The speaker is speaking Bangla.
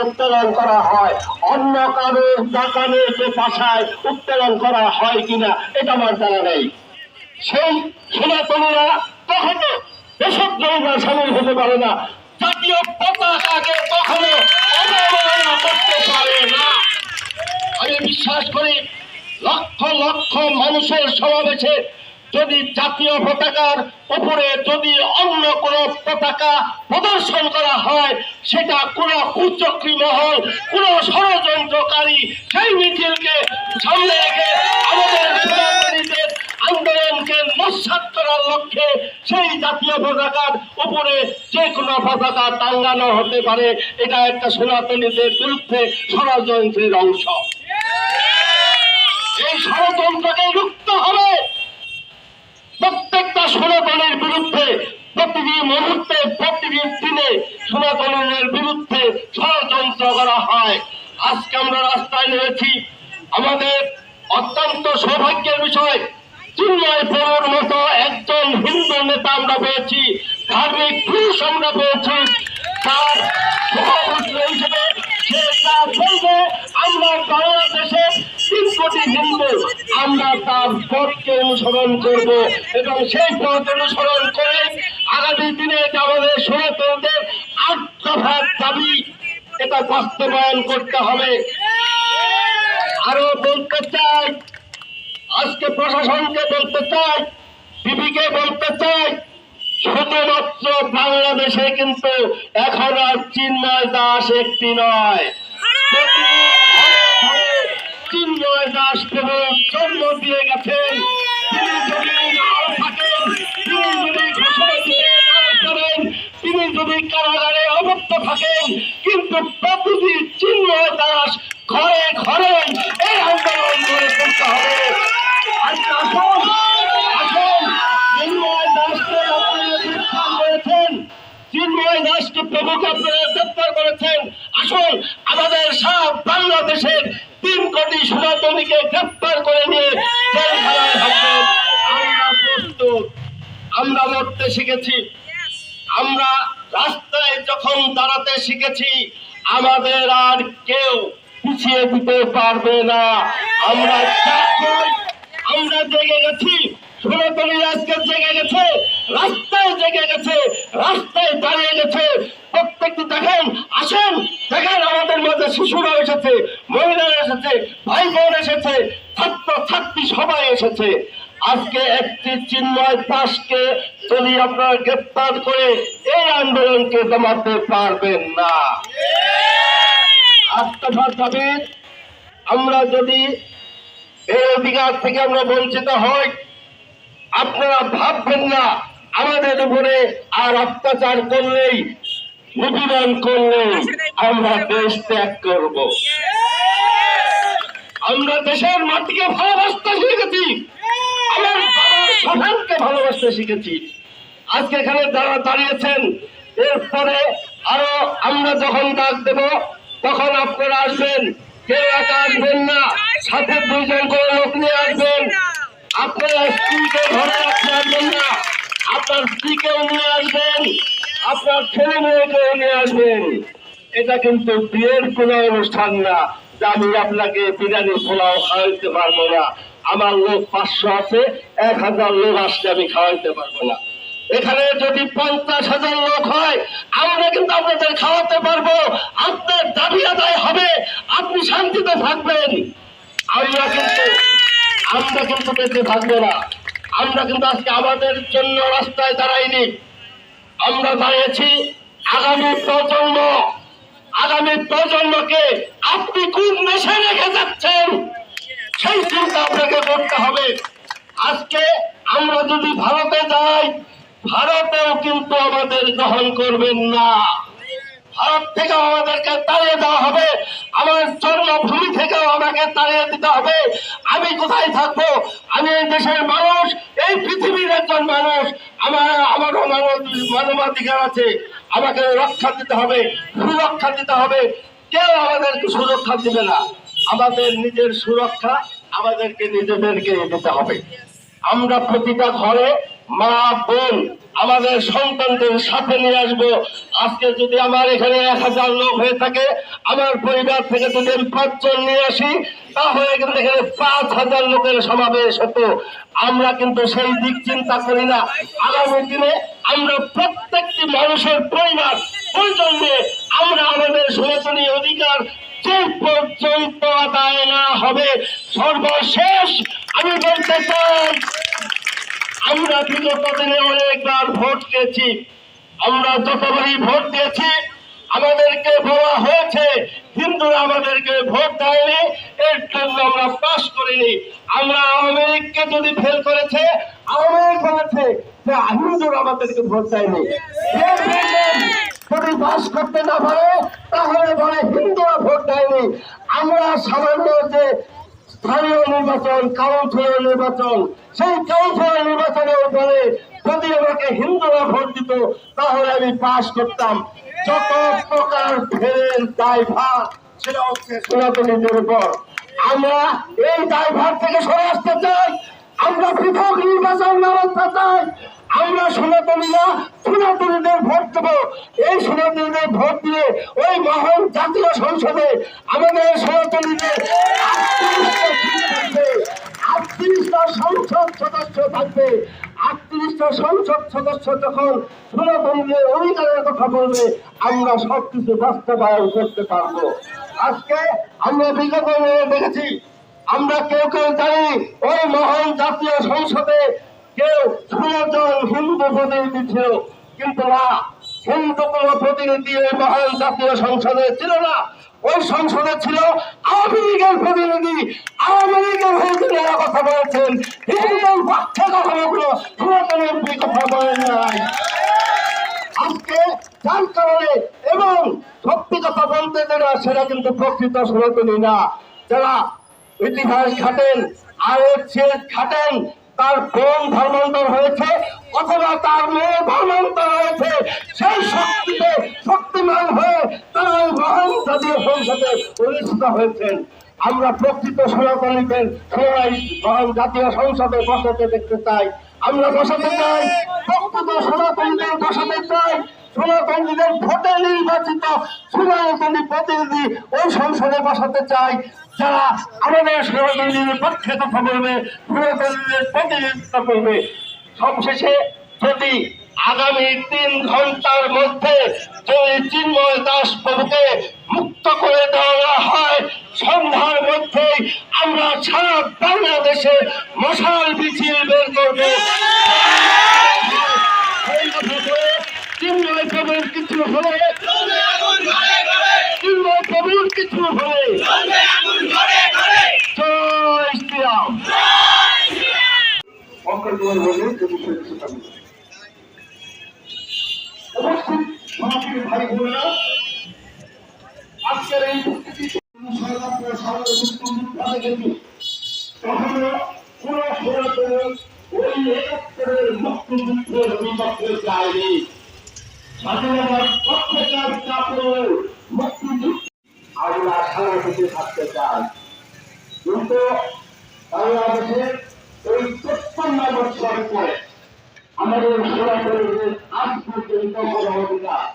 উত্তোলন করা হয় অন্য কারও দোকানে যে উত্তোলন করা হয় কিনা? এটা আমার জানা নেই সেই সনাতনীরা কখনো দেশদ্রোহীরা সামিল হতে পারে না জাতীয় পতাকাকে কখনো অবমাননা করতে পারে না আমি বিশ্বাস করি লক্ষ লক্ষ মানুষের সমাবেশে যদি জাতীয় পতাকার উপরে যদি অন্য কোনো পতাকা প্রদর্শন করা হয়, সেটা কোনো কুচক্রী মহল, কোনো ষড়যন্ত্রকারী সেই মিছিলকে সামনে রেখে আমাদের আন্দোলনকে নস্বাত করার লক্ষ্যে সেই জাতীয় পতাকার উপরে যে কোনো পতাকা টাঙ্গানো হতে পারে, এটা একটা সনাতনীদের বিরুদ্ধে ষড়যন্ত্রের অংশ। এই ষড়যন্ত্রকে রুখতে হবে। প্রত্যেকটা সনাতনের বিরুদ্ধে, প্রতিটি মুহূর্তে, প্রতিটি দিনে সনাতনের বিরুদ্ধে ষড়যন্ত্র করা হয়। আজকে আমরা রাস্তায় নেমেছি। আমাদের অত্যন্ত সৌভাগ্যের বিষয়, চিন্ময় পৌর মতো একজন হিন্দু নেতা আমরা পেয়েছি, ধার্মিক পুরুষ আমরা পেয়েছি। তার হিসেবে সে বলবে, আমরা হিন্দু আমরা তার পথকে অনুসরণ করব এবং সেই পথ অনুসরণ করে আগামী দিনে আমাদের সনাতনদের আট দাবি এটা বাস্তবায়ন করতে হবে। আরও বলতে চাই, আজকে প্রশাসনকে বলতে চাই, বিবিকে বলতে চাই, শুধুমাত্র বাংলাদেশে কিন্তু এখন আর চিন্ময় দাস একটি নয়। চিন্ময় দাস প্রভু জন্ম দিয়ে গেছেন তিনি যদি কারাগারে অবক্ত থাকেন, কিন্তু প্রতিটি চিন্ময় দাস ঘরে ঘরে এই আন্দোলন করে করতে হবে। দাসকে আপনারা দাসকে প্রভুকে আপনারা গ্রেফতার করেছেন। আসুন, আমাদের সব বাংলাদেশের তিন কোটি সনাতনীকে গ্রেফতার করে নিয়ে জেলখানায় আমরা প্রস্তুত। আমরা লড়তে শিখেছি। আমরা রাস্তায় যখন দাঁড়াতে শিখেছি আমাদের আর কেউ পিছিয়ে দিতে পারবে না। আমরা আমরা জেগে গেছি। সনাতনী আজকে জেগে গেছে রাস্তায় জেগে গেছে রাস্তায় দাঁড়িয়ে গেছে। প্রত্যেকটি দেখেন আসেন দেখেন আমাদের মধ্যে শিশুরা এসেছে মহিলারা এসেছে ভাই বোন এসেছে ছাত্র ছাত্রী সবাই এসেছে। আজকে একটি চিন্ময় দাসকে যদি আপনারা গ্রেপ্তার করে এই আন্দোলনকে দমাতে পারবেন না। আত্মভার দাবির আমরা যদি এই অধিকার থেকে আমরা বঞ্চিত হই আপনারা ভাববেন না, আমাদের উপরে আর অত্যাচার করলেই নিপীড়ন করলেই আমরা দেশ ত্যাগ করব। আমরা দেশের মাটিকে ভালোবাসতে শিখেছি। আমার সন্তানকে ভালোবাসতে শিখেছি। আজকে এখানে যারা দাঁড়িয়েছেন, এরপরে আরও আমরা যখন ডাক দেব, তখন আপনারা আসবেন। কেউ একা আসবেন না, সাথে দুইজন করে লোক নিয়ে আসবেন। আপনার স্ত্রীকে ঘরে রাখতে আসবেন না। আপনার স্ত্রীকেও নিয়ে আসবেন। আপনার ছেলে মেয়েকেও নিয়ে আসবেন। এটা কিন্তু বিয়ের কোনো অনুষ্ঠান না। যে আমি আপনাকে বিরিয়ানি পোলাও খাওয়াইতে পারব না। আমার লোক পাঁচশো আছে, এক হাজার লোক আসলে আমি খাওয়াইতে পারব না। এখানে যদি পঞ্চাশ হাজার লোক হয়, আমরা কিন্তু আপনাদের খাওয়াতে পারব। আপনার দাবি আদায় হবে। আপনি শান্তিতে থাকবেন। আমরা কিন্তু আমরা কিন্তু বেঁচে থাকব না আমরা কিন্তু আজকে আমাদের জন্য রাস্তায় দাঁড়াইনি। আমরা দাঁড়িয়েছি আগামী প্রজন্ম। আগামী প্রজন্মকে আপনি কোন দেশে রেখে যাচ্ছেন? সেই চিন্তা আপনাকে করতে হবে। আজকে আমরা যদি ভারতে যাই, ভারতেও কিন্তু আমাদের গ্রহণ করবেন না। ভারত থেকে আমাদেরকে তাড়িয়ে দেওয়া হবে। আমার জন্মভূমি থেকেও তাড়িয়ে দিতে হবে। আমি কোথায় থাকব? আমি এই দেশের মানুষ, এই পৃথিবীর একজন মানুষ। আমার আমারও মানব, মানবাধিকার আছে। আমাকে রক্ষা দিতে হবে, সুরক্ষা দিতে হবে। কেউ আমাদেরকে সুরক্ষা দিবে না। আমাদের নিজের সুরক্ষা আমাদেরকে নিজেদেরকে দিতে হবে। আমরা প্রতিটা ঘরে মা বোন আমাদের সন্তানদের সাথে নিয়ে আসব। আজকে যদি আমার এখানে এক হাজার লোক হয়ে থাকে, আমার পরিবার থেকে যদি আমি পাঁচজন নিয়ে আসি, তাহলে কিন্তু এখানে পাঁচ হাজার লোকের সমাবেশ হতো। আমরা কিন্তু সেই দিক চিন্তা করি না। আগামী দিনে আমরা প্রত্যেকটি মানুষের পরিবার প্রয়োজন নিয়ে আমরা আমাদের সনাতনী অধিকার যে পর্যন্ত আদায় না হবে, সর্বশেষ আমি বলতে চাই আমরা বিগত দিনে অনেকবার ভোট দিয়েছি, আমরা যতবারই ভোট দিয়েছি, আমাদেরকে বলা হয়েছে, হিন্দুরা আমাদেরকে ভোট দেয়নি, এর জন্য আমরা পাশ করিনি। আমরা আওয়ামী লীগকে যদি ফেল করেছে, আওয়ামী লীগ বলেছে যে হিন্দুরা আমাদেরকে ভোট দেয়নি। যদি পাশ করতে না পারে, তাহলে বলে হিন্দুরা ভোট দেয়নি। আমরা সামান্য যে স্থানীয় নির্বাচন, কাউন্সিলর নির্বাচন, সেই কাউন্সিলর নির্বাচনের উপরে যদি আমাকে হিন্দুরা ভোট দিত, তাহলে আমি পাশ করতাম। যত প্রকার ফেরেন দায়ভার সেটা হচ্ছে সনাতনীদের উপর। আমরা এই দায়ভার থেকে সরে আসতে চাই। আমরা পৃথক নির্বাচন ব্যবস্থা চাই। আমরা সনাতনীরা সনাতনীদের ভোট দেবো। এই সনাতনীদের ভোট দিয়ে ওই মহান জাতীয় সংসদে আমাদের সনাতনীদের সংসদ সদস্য সংসদ সদস্য কথা বলবে, আমরা করতে পারব। আজকে আমরা দেখেছি, আমরা কেউ কেউ জানি ওই মহান জাতীয় সংসদে কেউ ষোলোজন হিন্দু প্রতিনিধি ছিল কিন্তু না। হিন্দু কোন প্রতিনিধি ওই মহান জাতীয় সংসদে ছিল না। ওই সংসদে ছিল আওয়ামী লীগের প্রতিনিধি। আওয়ামী লীগের হয়ে তিনি এরা কথা বলেছেন। হিন্দুদের পক্ষে কথা বলল সনাতনের এমপি কথা বলেন নাই। আজকে যার কারণে এবং সত্যি কথা বলতে যারা সেটা কিন্তু প্রকৃত সনাতনী না। যারা ইতিহাস ঘাটেন আর ঘাটেন তার বোন ধর্মান্তর হয়েছে, অথবা তার মেয়ে ধর্মান্তর হয়েছে, সেই শক্তিতে শক্তিমান হয়ে তারা ওই মহান জাতীয় সংসদে প্রতিষ্ঠিত হয়েছেন। আমরা প্রকৃত সনাতনীদের সবাই মহান জাতীয় সংসদে বসাতে দেখতে চাই। আমরা বসাতে চাই, প্রকৃত সনাতনীদের বসাতে চাই। সনাতনীদের ভোটে নির্বাচিত সনাতনী প্রতিনিধি ওই সংসদে বসাতে চাই। যারা আমাদের সনাতনীদের পক্ষে কথা বলবে প্রতিনিধিত্ব করবে, সবশেষে যদি আগামী তিন ঘণ্টার মধ্যে যদি চিন্ময় দাস প্রভুকে মুক্ত করে দেওয়া হয়, সন্ধ্যার মধ্যেই আমরা সারা বাংলাদেশে মশাল মিছিল বের করব এই কথা বলে চিন্ময় প্রভুর কিছু হলে চিন্ময় প্রভুর কিছু হলে জয় শ্রীরাম অকল্পনা বলে যে বিষয়ে কিছু থাকবে উপস্থিত ওই একাত্তরের মুক্তিযুদ্ধের বিপক্ষে যায়নি স্বাধীনতার পক্ষে কাজ চাপড়েও মুক্তিযুদ্ধ আমরা সারা দেশে থাকতে চাই। কিন্তু এই তেপ্পান্ন বছর পরে আমাদের সনাতনীদের আজ পর্যন্ত কোনো অধিকার।